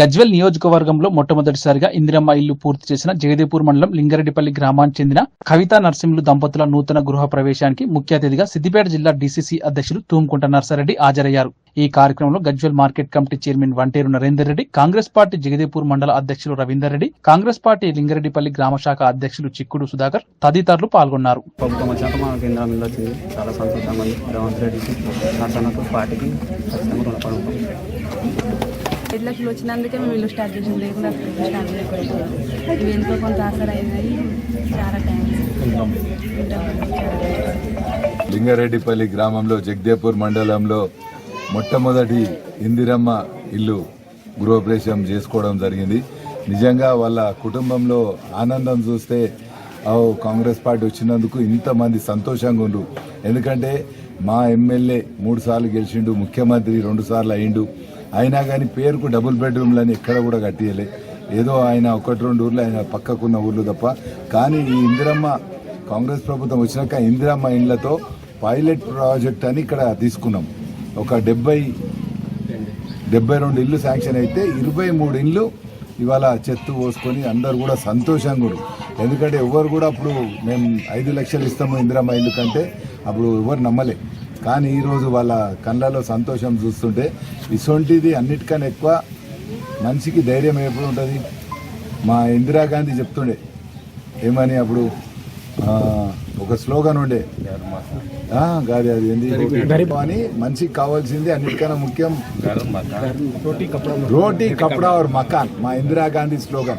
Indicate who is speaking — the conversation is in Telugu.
Speaker 1: గజ్వెల్ నియోజకవర్గంలో మొట్టమొదటిసారిగా ఇందిరమ్మ ఇల్లు పూర్తి చేసిన జగదేపూర్ మండలం లింగారెడ్డిపల్లి గ్రామానికి చెందిన కవితా నర్సింహులు దంపతుల నూతన గృహ ప్రవేశానికి ముఖ్య అతిథిగా సిద్దిపేట జిల్లా డీసీసీ అధ్యక్షులు తూంకుంట నర్సారెడ్డి హాజరయ్యారు. ఈ కార్యక్రమంలో Gajwel market committee chairman Vanteru Narender Reddy Congress party Jagadevpur మండల అధ్యక్షులు రవీందర్ రెడ్డి కాంగ్రెస్ పార్టీ లింగారెడ్డిపల్లి గ్రామ శాఖ అధ్యక్షులు చిక్కుడు సుధాకర్ తదితరులు పాల్గొన్నారు.
Speaker 2: చాలా ఉంది
Speaker 3: వచ్చినందుకే మేము ఇల్లు స్టార్ట్ చేసింది లేకుండా స్టార్ట్ చేయకపోయేది ఇవి ఎంతో కొంత ఆసరా అయినాయి. చాలా థ్యాంక్స్
Speaker 4: లింగారెడ్డిపల్లి గ్రామంలో జగదేపూర్ మండలంలో మొట్టమొదటి ఇందిరమ్మ ఇల్లు గృహప్రవేశం చేసుకోవడం జరిగింది. నిజంగా వాళ్ళ కుటుంబంలో ఆనందం చూస్తే ఓ కాంగ్రెస్ పార్టీ వచ్చినందుకు ఇంతమంది సంతోషంగా ఉండు ఎందుకంటే మా ఎమ్మెల్యే మూడు సార్లు గెలిచిండు ముఖ్యమంత్రి రెండు సార్లు అయిండు అయినా కానీ పేరుకు డబుల్ బెడ్రూమ్లని ఎక్కడ కూడా కట్టియలే. ఏదో ఆయన ఒకటి రెండు ఊర్లు ఆయన పక్కకున్న ఊర్లు తప్ప. కానీ ఈ ఇందిరమ్మ కాంగ్రెస్ ప్రభుత్వం వచ్చినాక ఇందిరమ్మ ఇండ్లతో పైలట్ ప్రాజెక్ట్ అని ఇక్కడ తీసుకున్నాం. ఒక డెబ్బై డెబ్బై రెండు ఇల్లు శాంక్షన్ అయితే ఇరవై మూడు ఇల్లు ఇవాళ చెత్త పోసుకొని అందరు కూడా సంతోషంగా ఎందుకంటే ఎవరు కూడా అప్పుడు మేము ఐదు లక్షలు ఇస్తాము ఇందిరమ్మ ఇల్లు కంటే అప్పుడు ఎవరు నమ్మలే. కానీ ఈరోజు వాళ్ళ కళ్ళలో సంతోషం చూస్తుంటే ఇసొంటిది అన్నిటికన్నా ఎక్కువ మనిషికి ధైర్యం ఎప్పుడు ఉంటుంది? మా ఇందిరాగాంధీ చెప్తుండే ఏమని అప్పుడు? ఆ, ఒక స్లోగన్ ఉండే. ఆ, కాదు అది ఏంది? అని మనిషికి కావాల్సింది అన్నిటికన్నా ముఖ్యం రోటీ కపడా और మకాన్. మా ఇందిరాగాంధీ స్లోగన్.